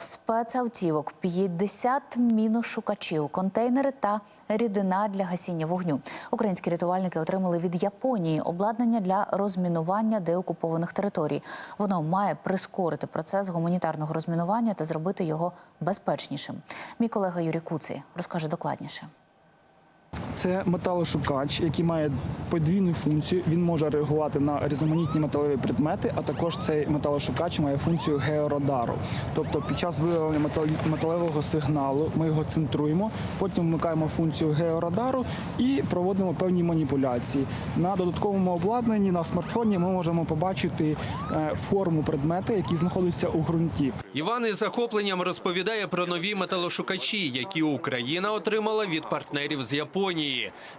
40 спецавтівок, 50 міношукачів, контейнери та рідина для гасіння вогню. Українські рятувальники отримали від Японії обладнання для розмінування деокупованих територій. Воно має прискорити процес гуманітарного розмінування та зробити його безпечнішим. Мій колега Юрій Куций розкаже докладніше. Це металошукач, який має подвійну функцію. Він може реагувати на різноманітні металеві предмети, а також цей металошукач має функцію георадару. Тобто під час виявлення метал- металевого сигналу ми його центруємо, потім вмикаємо функцію георадару і проводимо певні маніпуляції. На додатковому обладнанні на смартфоні ми можемо побачити е, форму предмета, який знаходиться у ґрунті. Іван із захопленням розповідає про нові металошукачі, які Україна отримала від партнерів з Японії.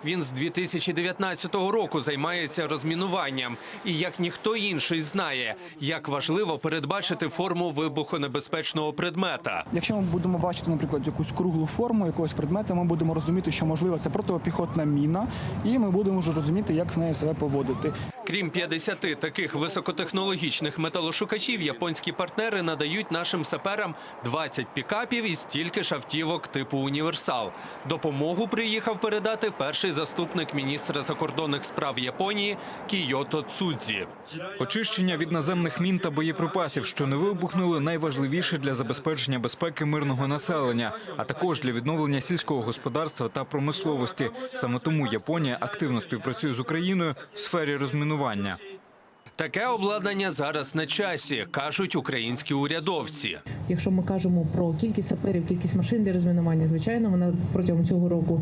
Він з 2019 року займається розмінуванням і як ніхто інший знає, як важливо передбачити форму вибухонебезпечного предмета. Якщо ми будемо бачити, наприклад, якусь круглу форму якогось предмета, ми будемо розуміти, що можливо це протипіхотна міна, і ми будемо вже розуміти, як з нею себе поводити. Крім 50 таких високотехнологічних металошукачів, японські партнери надають нашим саперам 20 пікапів і стільки ж автівок типу універсал. Допомогу приїхав передати перший заступник міністра закордонних справ Японії Кійото Цудзі. Очищення від наземних мін та боєприпасів, що не вибухнули, найважливіше для забезпечення безпеки мирного населення, а також для відновлення сільського господарства та промисловості. Саме тому Японія активно співпрацює з Україною в сфері розмінування тренування. Таке обладнання зараз на часі, кажуть українські урядовці. Якщо ми кажемо про кількість саперів, кількість машин для розмінування, звичайно, вона протягом цього року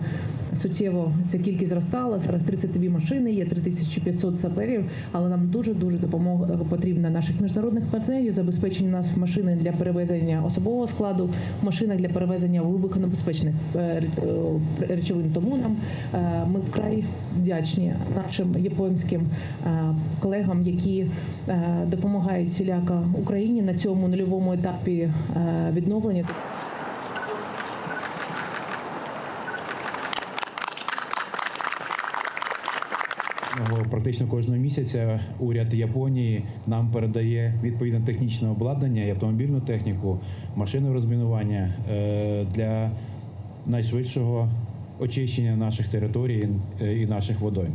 суттєво ця кількість зростала. Зараз 32 машини, є 3500 саперів, але нам дуже дуже допомога потрібна наших міжнародних партнерів, забезпечення нас машини для перевезення особового складу, машина для перевезення вибухонебезпечних е, е, речовин. Тому нам е, ми вкрай вдячні нашим японським колегам, які е, допомагають всіляко Україні на цьому нульовому етапі е, відновлення. Практично кожного місяця уряд Японії нам передає відповідне технічне обладнання і автомобільну техніку, машини розмінування е, для найшвидшого очищення наших територій і наших водойм.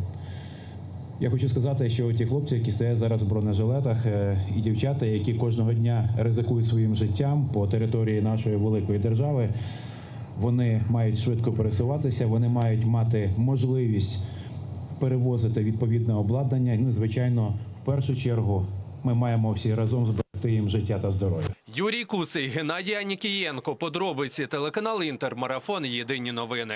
Я хочу сказати, що ті хлопці, які стоять зараз в бронежилетах, е, і дівчата, які кожного дня ризикують своїм життям по території нашої великої держави, вони мають швидко пересуватися, вони мають мати можливість перевозити відповідне обладнання. Ну, звичайно, в першу чергу ми маємо всі разом зберегти їм життя та здоров'я. Юрій Кусий, Геннадій Анікієнко. Подробиці телеканал Інтер. Марафон. Єдині новини.